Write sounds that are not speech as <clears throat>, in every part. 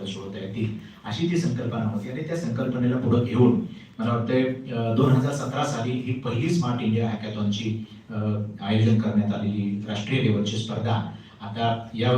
आपल्याला शोधता येतील अशी ती संकल्पना होती आणि त्या संकल्पनेला पुढे घेऊन मला वाटतं दोन हजार सतरा साली ही पहिली स्मार्ट इंडिया हॅकॅथॉनची आयोजन करण्यात आलेली राष्ट्रीय लेवलची स्पर्धा. आता या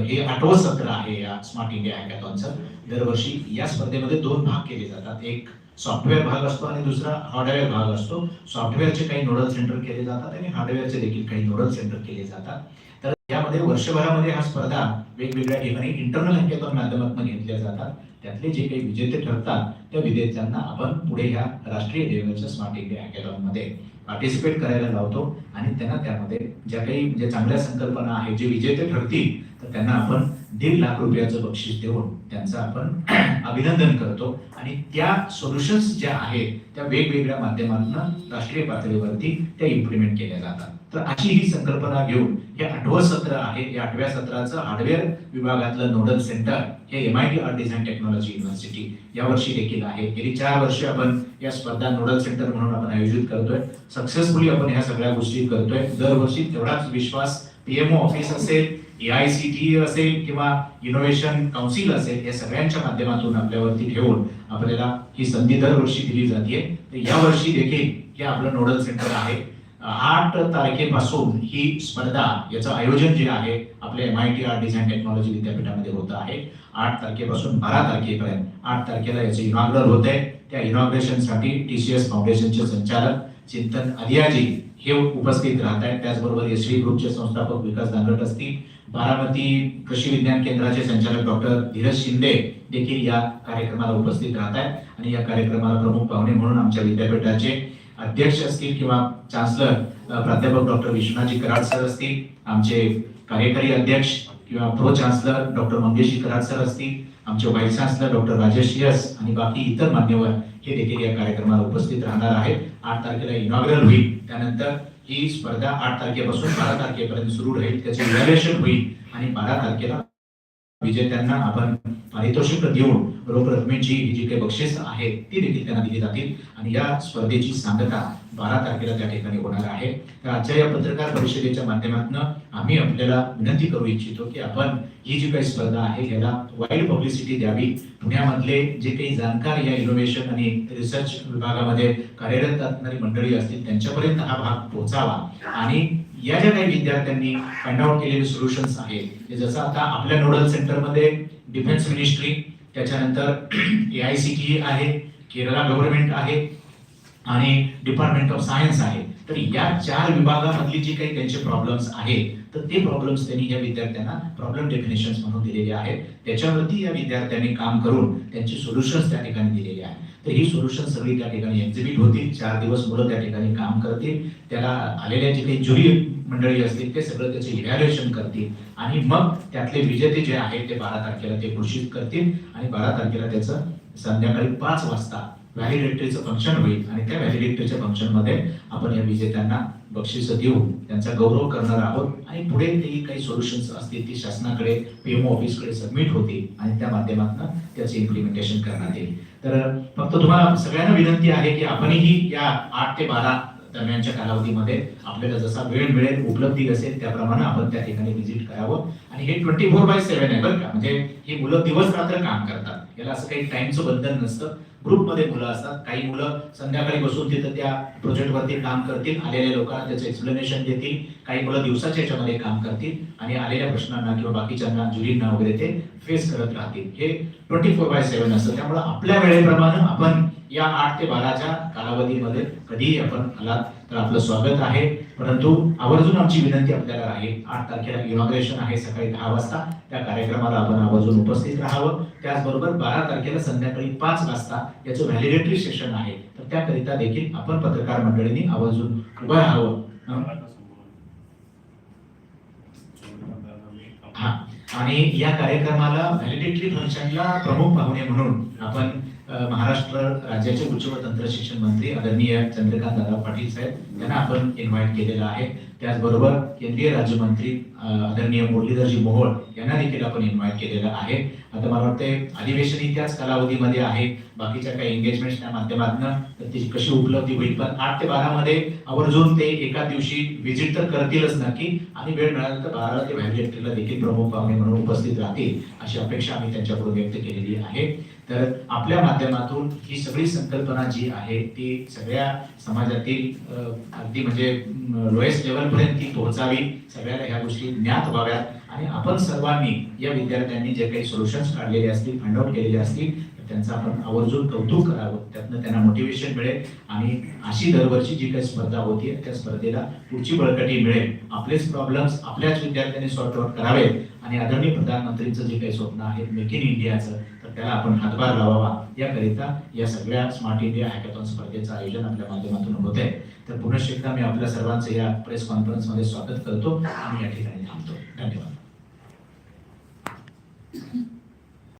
हे आठवं सत्र आहे या स्मार्ट इंडिया हॅकॅथॉनचं. दरवर्षी या स्पर्धेमध्ये दोन भाग केले जातात. एक सॉफ्टवेअर भाग असतो आणि दुसरा हार्डवेअर भाग असतो. सॉफ्टवेअरचे काही नोडल सेंटर केले जातात आणि हार्डवेअरचे देखील काही नोडल सेंटर केले जातात. तर यामध्ये वर्षभरामध्ये हा स्पर्धा वेगवेगळ्या ठिकाणी इंटरनल हॅकेथॉन माध्यमातून घेतल्या जातात. त्यातले जे काही विजेते ठरतात त्या विजेत्यांना आपण पुढे ह्या राष्ट्रीय लेवलच्या स्मार्ट इंडिया हॅकेथॉनमध्ये पार्टिसिपेट करायला लावतो. आणि त्यांना त्यामध्ये ज्या काही म्हणजे चांगल्या संकल्पना आहेत जे विजेते ठरतील तर त्यांना आपण दीड लाख रुपयाचं बक्षीस देऊन त्यांचं आपण <clears throat> अभिनंदन करतो. आणि त्या सोल्युशन्स ज्या आहेत त्या वेगवेगळ्या माध्यमातून राष्ट्रीय पातळीवरती त्या इम्प्लिमेंट केल्या जातात. तर अशी ही संकल्पना घेऊन हे आठवं सत्र आहे. या आठव्या सत्राचं हार्डवेअर विभागातलं नोडल सेंटर हे M I T art design technology university यावर्षी देखील आहे. गेली चार वर्ष आपण या स्पर्धा नोडल सेंटर म्हणून आपण आयोजित करतोय. सक्सेसफुली आपण ह्या सगळ्या गोष्टी करतोय. दरवर्षी तेवढाच विश्वास पीएमओ ऑफिस असेल एआयसीटी असेल किंवा इनोव्हेशन काउन्सिल असेल या सगळ्यांच्या माध्यमातून आपल्यावरती ठेवून आपल्याला ही संधी दरवर्षी दिली जाते तर यावर्षी देखील हे आपलं नोडल सेंटर आहे. आठ तारखेपासून ही स्पर्धा याचं आयोजन जे आहे आपल्या M I T art design technology विद्यापीठामध्ये होत आहे. आठ तारखेपासून बारा तारखेपर्यंत आठ तारखेला याचं इनॉग्रल होत आहे त्या इनॉग्रेशनसाठी टी सी एस फाउंडेशनचे संचालक चिंतन अधियाजी हे उपस्थित राहत आहेत. त्याचबरोबर एस डी ग्रुपचे संस्थापक विकास दांगट असतील. बारामती कृषी विज्ञान केंद्राचे संचालक डॉक्टर धीरज शिंदे देखील या कार्यक्रमाला उपस्थित राहत आहेत. आणि या कार्यक्रमाला प्रमुख पाहुणे म्हणून आमच्या विद्यापीठाचे अध्यक्ष असतील किंवा चान्सलर प्राध्यापक डॉक्टर विश्वनाथजी कराड सर असतील. आमचे कार्यकारी अध्यक्ष किंवा pro chancellor doctor Mangeshi Karad sir असतील आमचे vice chancellor doctor Rajesh S आणि बाकी इतर मान्यवर हे देखील या कार्यक्रमाला उपस्थित राहणार आहेत. आठ तारखेला इनॉग्रल होईल. त्यानंतर ही स्पर्धा आठ तारखेपासून बारा तारखेपर्यंत सुरू राहील. त्याचे इव्हॅल्युएशन होईल आणि बारा तारखेला विजेत्यांना आपण पारितोषिक देऊन रोख रकमेची ही जी काही बक्षीस आहेत ती देखील त्यांना दिली जातील. आणि या स्पर्धेची सांगता बारा तारखेला त्या ठिकाणी होणार आहे. तर आजच्या या पत्रकार परिषदेच्या माध्यमातून आम्ही आपल्याला विनंती करू इच्छितो की आपण ही जी काही स्पर्धा आहे याला वाईल्ड पब्लिसिटी द्यावी. पुण्यामधले जे काही जाणकार या इनोव्हेशन आणि रिसर्च विभागामध्ये कार्यरत असणारी मंडळी असतील त्यांच्यापर्यंत हा भाग पोहोचावा. आणि या ज्या काही विद्यार्थ्यांनी फाइंड आउट केलेले सोल्युशन्स आहेत जसं आता आपल्या नोडल सेंटरमध्ये डिफेन्स मिनिस्ट्री त्याच्यानंतर ए आय सी टी आहे केरला गव्हर्नमेंट आहे आणि डिपार्टमेंट ऑफ सायन्स आहे. तर या चार विभागामधली जी काही त्यांचे प्रॉब्लेम्स आहेत तर ते प्रॉब्लेम्स त्यांनी या विद्यार्थ्यांना प्रॉब्लेम डेफिनेशन म्हणून दिलेले आहेत. त्याच्यावरती या विद्यार्थ्यांनी काम करून त्यांची सोल्युशन्स त्या ठिकाणी दिलेली आहेत. तर ही सोल्युशन सगळी त्या ठिकाणी एक्झिबिट होतील चार दिवस मुलं त्या ठिकाणी काम करतील त्याला आलेल्या जे काही ज्युरी मंडळी असतील ते सगळं त्याचे इव्हॅल्युएशन करतील आणि मग त्यातले विजेते जे आहेत ते बारा तारखेला ते घोषित करतील आणि बारा तारखेला त्याचं संध्याकाळी पाच वाजता व्हॅलिडेटरीचं फंक्शन होईल आणि त्या व्हॅलिडेटरीच्या फंक्शनमध्ये आपण या विजेत्यांना बक्षीस देऊन त्यांचा गौरव करणार आहोत आणि पुढे तेही काही सोल्युशन्स असतील ती शासनाकडे पीएमओ ऑफिसकडे सबमिट होतील आणि त्या माध्यमातून त्याचे इम्प्लिमेंटेशन करण्यात येईल. तर फक्त तुम्हाला सगळ्यांना विनंती आहे की आपणही या आठ ते बारा दरम्यानच्या कालावधीमध्ये आपल्याला जसा वेळ मिळेल उपलब्धी असेल त्याप्रमाणे आपण त्या ठिकाणी व्हिजिट करावं. आणि हे ट्वेंटी फोर बाय सेव्हन आहे बरं का. म्हणजे हे मुलं दिवस रात्र काम करतात. याला असं काही टाइमचं बंधन नसतं. ग्रुपमध्ये मुलं असतात. काही मुलं संध्याकाळी बसून तिथं त्या प्रोजेक्टवरती काम करतील. आलेल्या लोकांना त्याचं एक्सप्लेनेशन देतील. काही मुलं दिवसाच्या याच्यामध्ये काम करतील. आणि आलेल्या प्रश्नांना किंवा बाकीच्यांना जुरींना वगैरे ते फेस करत राहतील. हे ट्वेंटी फोर बाय सेव्हन असतं. त्यामुळे आपल्या वेळेप्रमाणे आपण या आठ ते बाराच्या कालावधीमध्ये कधीही आपण आलात तर आपलं स्वागत आहे. परंतु आवर्जून आमची विनंती आपल्याला आहे आठ तारखेला इनॉग्रेशन आहे सकाळी दहा वाजता. त्या कार्यक्रमाला आपण आवर्जून उपस्थित राहावं. त्याचबरोबर बारा तारखेला संध्याकाळी पाच वाजता याचं व्हॅलिडेटरी सेशन आहे. तर त्याकरिता देखील आपण पत्रकार मंडळींनी आवर्जून उभं राहावं. हा? आणि या कार्यक्रमाला व्हॅलिडेटरी फंक्शनला प्रमुख पाहुणे म्हणून आपण महाराष्ट्र राज्याचे उच्च व तंत्र शिक्षण मंत्री आदरणीय चंद्रकांत दादा पाटील साहेब यांना आपण इन्व्हाइट केलेलं आहे. त्याचबरोबर केंद्रीय राज्यमंत्री आदरणीय मुरलीधरजी मोहोळ यांना देखील आपण इन्व्हाइट केलेला आहे. आता मला वाटते अधिवेशन ही त्याच कालावधीमध्ये आहे. बाकीच्या काही एंगेजमेंटच्या माध्यमातून तर ती कशी उपलब्धी होईल? पण आठ ते बारा मध्ये आवर्जून ते एका दिवशी व्हिजिट तर करतीलच नक्की. आणि वेळ मिळाला तर बारा ते व्हॅलिडेटरीला देखील प्रमुख पाहुणे म्हणून उपस्थित राहतील अशी अपेक्षा आम्ही त्यांच्याकडून व्यक्त केलेली आहे. तर आपल्या माध्यमातून ही सगळी संकल्पना जी आहे ती सगळ्या समाजातील अगदी म्हणजे लोएस्ट लेवलपर्यंत ती पोहोचावी सगळ्याला ह्या गोष्टी ज्ञात व्हाव्यात. आणि आपण सर्वांनी या विद्यार्थ्यांनी जे काही सोल्युशन्स काढलेले असतील फाइंड आउट केलेले असतील तर त्यांचं आपण आवर्जून कौतुक करावं. त्यातनं त्यांना मोटिवेशन मिळेल. आणि अशी दरवर्षी जी काही स्पर्धा होती त्या स्पर्धेला पुढची बळकटी मिळेल. आपलेच प्रॉब्लेम्स आपल्याच विद्यार्थ्यांनी सॉर्ट आउट करावेत. आणि आदरणीय प्रधानमंत्रीचं जे काही स्वप्न आहे मेक इन इंडियाचं तर त्याला आपण हातभार लावावा. याकरिता या सगळ्या स्मार्ट इंडिया हॅकॅथॉन स्पर्धेचं आयोजन आपल्या माध्यमातून होत आहे. तर पुनश्च एकदा मी आपल्या सर्वांचं या प्रेस कॉन्फरन्समध्ये स्वागत करतो. आणि या ठिकाणी थांबतो. धन्यवाद.